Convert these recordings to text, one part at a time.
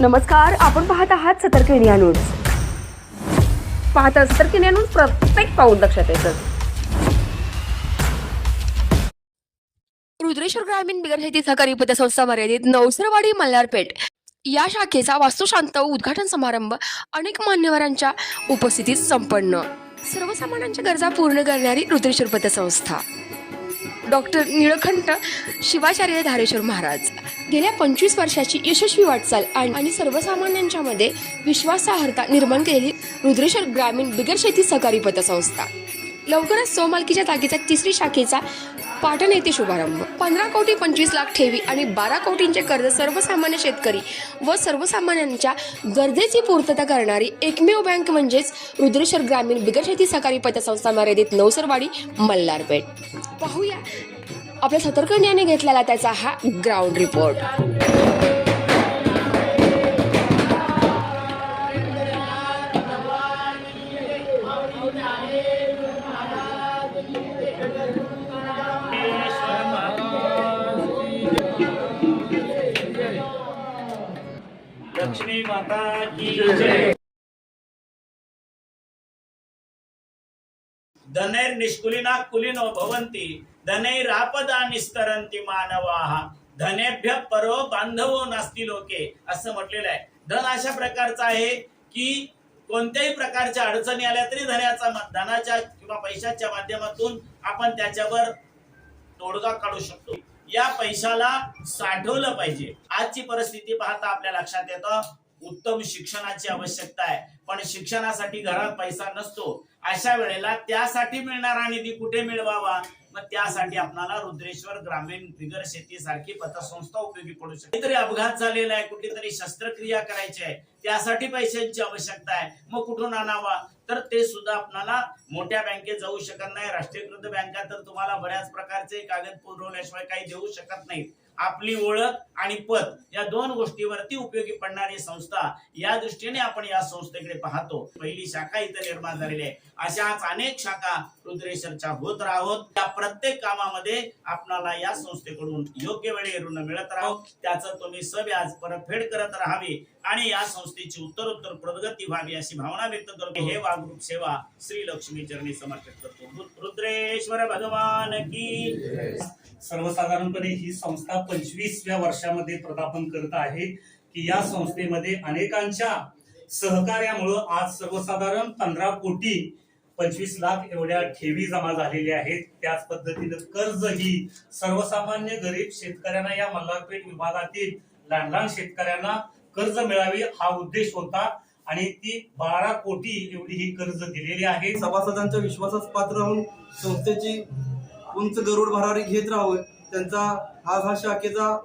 नमस्कार आपण पाहत आहात सतर्क इंडिया न्यूज. पाहता सतर्क इंडिया न्यूज प्रत्येक पाऊल लक्षात येतं. रुद्रेश्वर ग्रामीण बिगर शेती सहकारी पतसंस्था मर्यादित नवसरवाडी मल्हारपेठ या शाखेचा वास्तुशांत उद्घाटन समारंभ अनेक मान्यवरांच्या उपस्थितीत संपन्न. सर्वसामान्यांच्या गरजा पूर्ण करणारी रुद्रेश्वर पतसंस्था डॉक्टर निळकंठ शिवाचार्य धारेश्वर महाराज. गेल्या पंचवीस वर्षाची यशस्वी वाटचाल आणि आणि सर्वसामान्यांच्या मध्ये विश्वासार्हता निर्माण केलेली रुद्रेश्वर ग्रामीण बिगर शेती सहकारी पतसंस्था. लवकरच सोमालकीच्या जागेचा तिसरी शाखेचा पाटण येथे शुभारंभ. पंधरा कोटी पंचवीस लाख ठेवी आणि बारा कोटींचे कर्ज सर्वसामान्य शेतकरी व सर्वसामान्यांच्या गरजेची पूर्तता करणारी एकमेव बँक म्हणजेच रुद्रेश्वर ग्रामीण बिगरशेती सहकारी पतसंस्था मर्यादित नवसरवाडी मल्हारपेठ. पाहूया. आपल्या सतर्क न्यायाने घेतलेला त्याचा हा ग्राउंड रिपोर्ट लक्ष्मी माता की जय. धनैर निष्कुलिना कुलिनो भवन्ति धनैरापदा निस्तरन्ति मानवाः। धनेभ्य परो बांधवो नास्ती लोके असं म्हटलेलं आहे. धन अशा प्रकारचं आहे की कोणत्याही प्रकारच्या अडचणी आल्या तरी धनाचा धनाच्या किंवा पैशाच्या माध्यमातून आपण त्याच्यावर तोडगा काढू शकतो. या पैशाला साठवलं पाहिजे. आजची परिस्थिती पाहता आपल्या लक्षात येतं. उत्तम शिक्षणाची आवश्यकता आहे. पण शिक्षणासाठी घरात पैसा नसतो. अशा वेळेला त्यासाठी मिळणारा निधी कुठे मिळवावा? मग त्यासाठी आपल्याला रुद्रेश्वर ग्रामीण बिगर शेती सारखी पतसंस्था उपयोगी पडू शकते. काहीतरी अपघात झालेला आहे कुठेतरी शस्त्रक्रिया करायची आहे. त्यासाठी पैशांची आवश्यकता आहे. मग कुठून आणावा? तर ते सुद्धा आपल्याला मोठ्या बँकेत जाऊ शकत नाही. राष्ट्रीयकृत बँका तर तुम्हाला बऱ्याच प्रकारचे कागद पुरवल्याशिवाय काही देऊ शकत नाहीत. आपली ओळख आणि पद या दोन गोष्टीवरती उपयोगी पडणारी संस्था या दृष्टीने आपण या संस्थेकडे पाहतो. पहिली शाखा इथं निर्माण झालेली आहे. अशाच अनेक शाखा रुद्रेश्वरच्या होत राहोत. त्या प्रत्येक कामामध्ये आपणाला या संस्थेकडून योग्य वेळी ऋण मिळत राहो त्याचं तुम्ही सव्याज परतफेड करत राहावी. आणि या संस्थेची उत्तरोत्तर प्रगती व्हावी अशी भावना व्यक्त करतो. हे वागरूप सेवा श्री लक्ष्मी चरणी समर्पित करतो. रुद्रेश्वर भगवान की सर्वसाधारणपणे ही संस्था पंचवीसव्या वर्षामध्ये प्रदापन करत आहे की या संस्थेमध्ये अनेकांच्या सहकार्यामुळं आज सर्वसाधारण पंधरा कोटी पंचवीस लाख एवढ्या ठेवी जमा झालेल्या आहेत. त्याच पद्धतीनं कर्ज ही सर्वसामान्य गरीब शेतकऱ्यांना या मल्हारपेठ विभागातील लहान लहान शेतकऱ्यांना कर्ज मिळावे हा उद्देश होता आणि ती बारा कोटी एवढी ही कर्ज दिलेली आहे. सभासदांच्या विश्वासास पात्र राहून संस्थेची उंच गरुड भरारी घेत राहावे. त्यांचा आज हा शाखेचा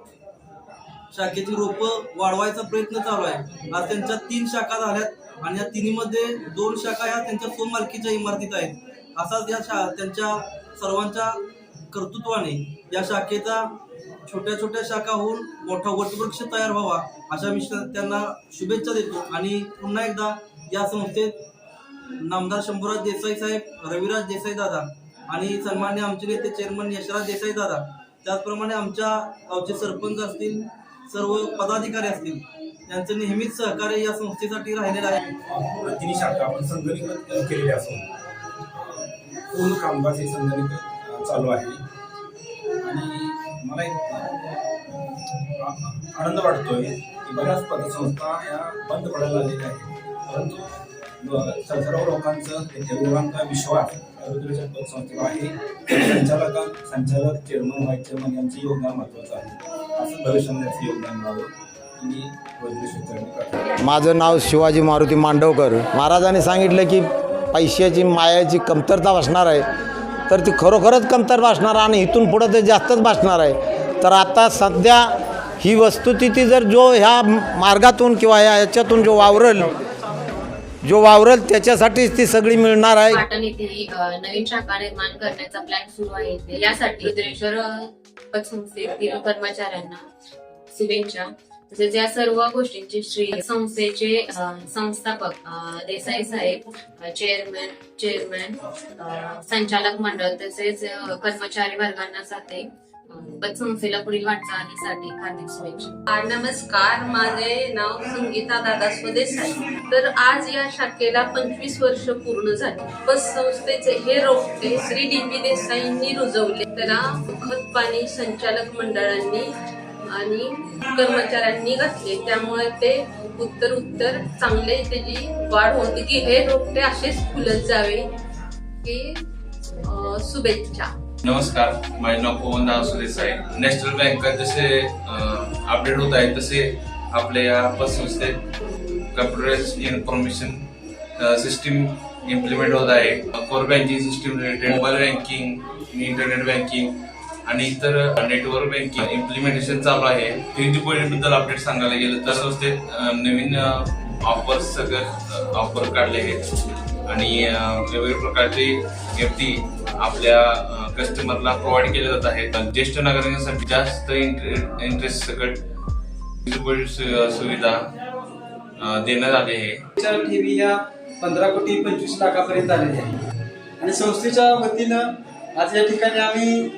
शाखेची रोप वाढवायचा प्रयत्न चालू आहे. आज त्यांच्या तीन शाखा झाल्यात आणि या तिन्हीमध्ये दोन शाखा ह्या त्यांच्या सोमालकीच्या इमारतीत आहेत. असाच या शा त्यांच्या सर्वांच्या कर्तृत्वाने या शाखेचा छोट्या छोट्या शाखा होऊन मोठा वटवृक्ष तयार व्हावा अशा विषयात त्यांना शुभेच्छा देतो. आणि पुन्हा एकदा या संस्थेत नामदार शंभूराज देसाई साहेब रविराज देसाई दादा आणि सन्मान्य आमचे नेते चेअरमन यशराज देसाई दादा. त्याचप्रमाणे आमच्या गावचे सरपंच असतील सर्व पदाधिकारी असतील यांचं नेहमीच सहकार्य या संस्थेसाठी राहिलेलं आहे. तिन्ही शाखा आपण संगणीकृत केलेली असून पूर्ण कामकाज हे संगणित चालू आहे. मला एक आनंद वाटतोय की बऱ्याच पतसंस्था या बंद पडायला आलेल्या आहेत. परंतु सर्व लोकांचं त्या लोकांचा विश्वास या पतसंस्थेला आहे. संचालक संचालक चेअरमन व्हाईस चेअरमन यांचं योगदान महत्वाचं आहे. असं भविष्यामध्ये याचं योगदान मिळावं माझं नाव शिवाजी मारुती मांडवकर. महाराजांनी सांगितलं की पैशाची मायाची कमतरता असणार आहे. तर ती खरोखरच कमतर भासणार आणि इथून पुढं ते जास्तच भासणार आहे. तर आता सध्या ही वस्तुस्थिती जर जो ह्या मार्गातून किंवा ह्या याच्यातून जो वावरल जो वावरल त्याच्यासाठीच ती सगळी मिळणार आहे. पाटण येथे नवीन शाखा निर्माण करण्याचा प्लॅन सुरू आहे यासाठी रुद्रेश्वर कर्मचाऱ्यांना शुभेच्छा. तसेच या सर्व गोष्टींचे श्री संस्थेचे संस्थापक देसाई साहेब चेअरमॅन चेअरमॅन संचालक मंडळ तसेच कर्मचारी वर्गांना साथे संस्थेला पुढील वाटचालीसाठी हार्दिक शुभेच्छा. नमस्कार. माझे नाव संगीता दादा स्वदेसाई. तर आज या शाखेला पंचवीस वर्ष पूर्ण झाली. बस संस्थेचे हे रोपटे श्री डी पी देसाईंनी रुजवले. त्याला खत पाणी संचालक मंडळांनी आणि कर्मचाऱ्यांनी घातले. त्यामुळे ते उत्तर उत्तर चांगले त्याची वाढ होती की हे रोपटे असेच फुलत जावे. हे शुभेच्छा. नमस्कार. माझे नाव पवन दास देसाई नॅशनल बँक जसे अपडेट होत आहे तसे आपल्या या पतसंस्थेत कम्प्युटराइज इन्फॉर्मेशन सिस्टीम इम्प्लिमेंट होत आहे. Core banking system related mobile banking internet banking आणि इतर नेटवर्क बँकिंग इम्प्लिमेंटेशन चालू आहे. थ्री जी बद्दल अपडेट सांगायला गेलं तर संस्थेत नवीन ऑफर्स सगळं ऑफर काढले आहेत. आणि वेगवेगळ्या प्रकारचे गिफ्टी आपल्या कस्टमरला प्रोव्हाइड केले जात आहेत. ज्येष्ठ नागरिकांसाठी जास्त इंटरेस्ट सकट सु- सुविधा देण्यात आली आहे. च्या ठेवी या पंधरा कोटी पंचवीस लाखापर्यंत आलेल्या आहेत. आणि संस्थेच्या वतीनं आज या ठिकाणी आम्ही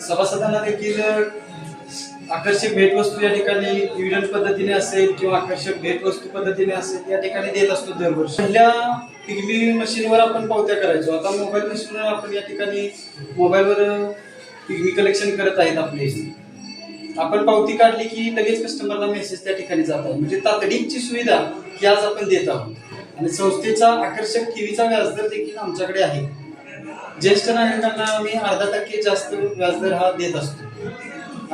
सभासदांना देखील आकर्षक भेटवस्तू या ठिकाणी डिव्हिडंड पद्धतीने असेल किंवा आकर्षक भेटवस्तू पद्धतीने असेल या ठिकाणी देत असतो दरवर्षी. पहिल्या पिगमी मशीनवर आपण पावत्या करायचो. आता मोबाईल मशीनवर आपण या ठिकाणी मोबाईलवर पिगमी कलेक्शन करत आहेत आपले. आपण पावती काढली की लगेच कस्टमरला मेसेज त्या ठिकाणी जात आहे. म्हणजे तातडीची सुविधा ही आज आपण देत आहोत. आणि संस्थेचा आकर्षक ठेवीचा व्याजदर देखील आमच्याकडे आहे. ज्येष्ठ नागरिकांना आम्ही अर्धा टक्के जास्त व्याजदर हा देत असतो.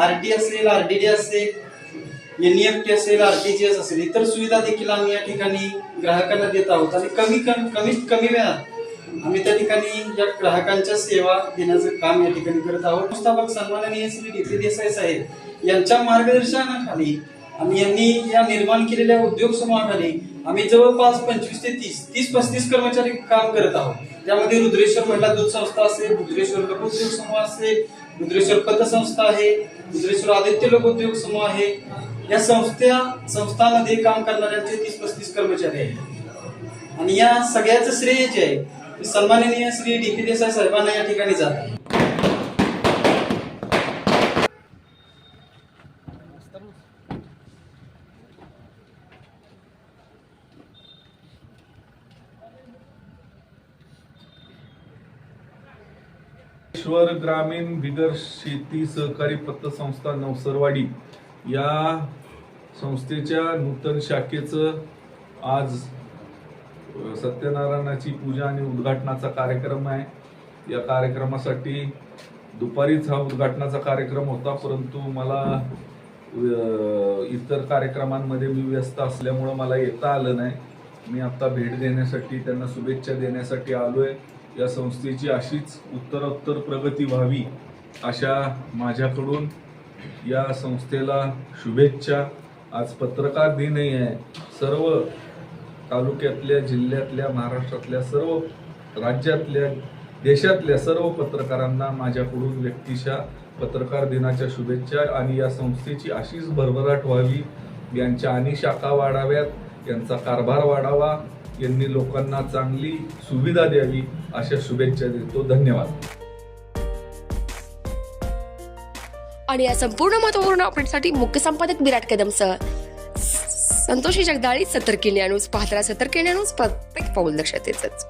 आरडी असेल आरडीडी असेल एनईएफटी असेल आरटीजीएस असेल इतर सुविधा देखील आम्ही या ठिकाणी ग्राहकांना देत आहोत. आणि कमी कमी कमीत कमी वेळात आम्ही त्या ठिकाणी या ग्राहकांच्या सेवा देण्याचं काम या ठिकाणी करत आहोत. संस्थापक सन्माननीय श्री डी पी देसाई साहेब यांच्या मार्गदर्शनाखाली आणि यांनी या निर्माण केलेल्या उद्योग समूहाखाली आम्ही जवळपास पंचवीस ते तीस तीस पस्तीस कर्मचारी काम करत आहोत. त्यामध्ये रुद्रेश्वर महिला दूध संस्था असेल रुद्रेश्वर लोकोद्योग समूह असेल रुद्रेश्वर पतसंस्था आहे रुद्रेश्वर आदित्य लोकोद्योग समूह आहे. या संस्था संस्थांमध्ये काम करणाऱ्यांचे तीस पस्तीस कर्मचारी आहेत. आणि या सगळ्याचं श्रेय जे आहे सन्माननीय श्री डी पी देसाई साहेबांना या ठिकाणी जात आहे. महाबळेश्वर ग्रामीण बिगर शेती सहकारी पतसंस्था नवसरवाडी या संस्थेच्या नूतन शाखेचं आज सत्यनारायणाची पूजा आणि उद्घाटनाचा कार्यक्रम आहे. या कार्यक्रमासाठी दुपारीच हा उद्घाटनाचा कार्यक्रम होता परंतु मला इतर कार्यक्रमांमध्ये मी व्यस्त असल्यामुळं मला येता आलं नाही. मी आत्ता भेट देण्यासाठी त्यांना शुभेच्छा देण्यासाठी आलो आहे या संस्थेची अशीच उत्तरोत्तर प्रगती व्हावी अशा माझ्याकडून या संस्थेला शुभेच्छा. आज पत्रकार दिनही आहे. सर्व तालुक्यातल्या जिल्ह्यातल्या महाराष्ट्रातल्या सर्व राज्यातल्या देशातल्या सर्व पत्रकारांना माझ्याकडून व्यक्तिशा पत्रकार दिनाच्या शुभेच्छा आणि या संस्थेची अशीच भरभराट व्हावी. यांच्या आणि शाखा वाढाव्यात यांचा कारभार वाढावा. यांनी लोकांना चांगली सुविधा द्यावी अशा शुभेच्छा देतो. धन्यवाद. आणि या संपूर्ण महत्त्वपूर्ण अपडेटसाठी मुख्य संपादक विराट कदमसह. संतोषी जगदाळी सतर्की न्यूज पाहत्रा सतर्की न्यूज प्रत्येक पाऊल लक्षात येतच.